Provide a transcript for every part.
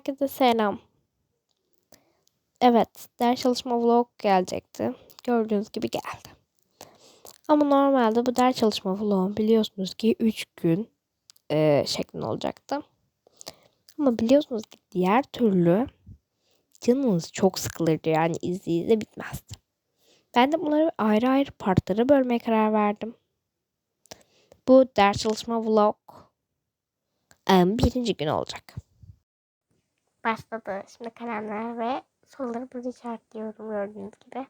herkese selam. Evet, ders çalışma vlog gelecekti. Gördüğünüz gibi geldi. Ama normalde bu ders çalışma vlog biliyorsunuz ki 3 gün e, şeklinde olacaktı. Ama biliyorsunuz ki diğer türlü canınız çok sıkılırdı yani izleyince bitmezdi. Ben de bunları ayrı ayrı partlara bölmeye karar verdim. Bu ders çalışma vlog em, birinci gün olacak. Başladı. Şimdi kalemler ve soruları burada işaretliyorum gördüğünüz gibi.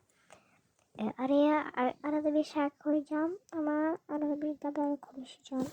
E, araya ar- arada bir şarkı koyacağım ama arada bir de böyle konuşacağım.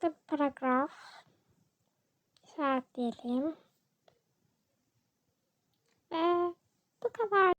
Son olarak da bir paragraf işaretleyelim. Ve bu kadar.